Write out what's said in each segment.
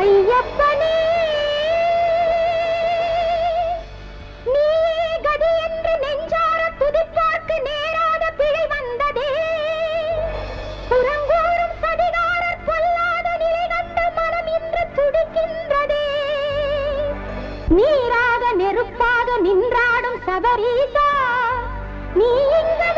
ஐயப்பனே. நீயே கதி என்று நெஞ்சார துதிப்பார்க்கு நேராத பிழை வந்ததே. புறங்கூறும் சதிகாரர் பொல்லாத நிலை மனம் இன்று துடிக்கின்றதே. நீராக நெருப்பாக நின்றாடும் சபரீசா நீ இங்கு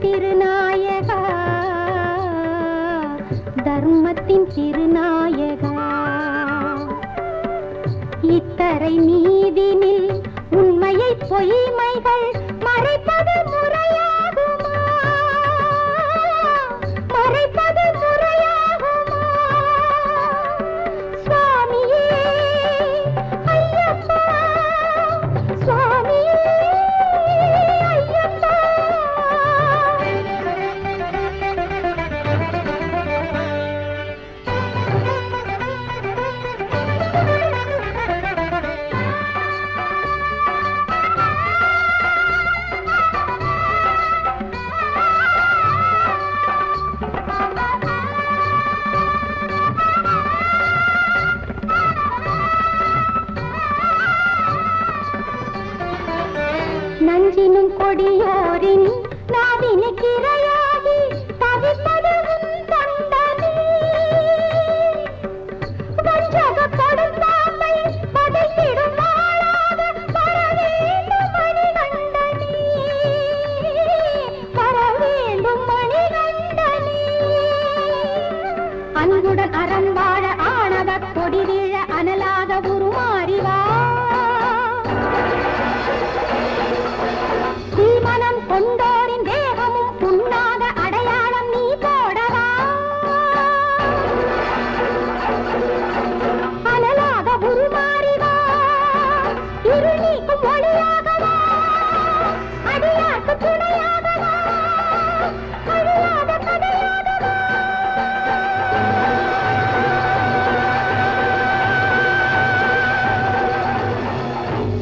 திருநாயகா. தர்மத்தின் திருநாயகா. இத்தரை நீதி என்னும் கொடியோரினி நாவின கிரையாகி தவித்ததும் தந்தமே வஞ்சக கொடுத்தாமை படைத்திடும் அன்புடன் அறன்வாழ் கொண்டார்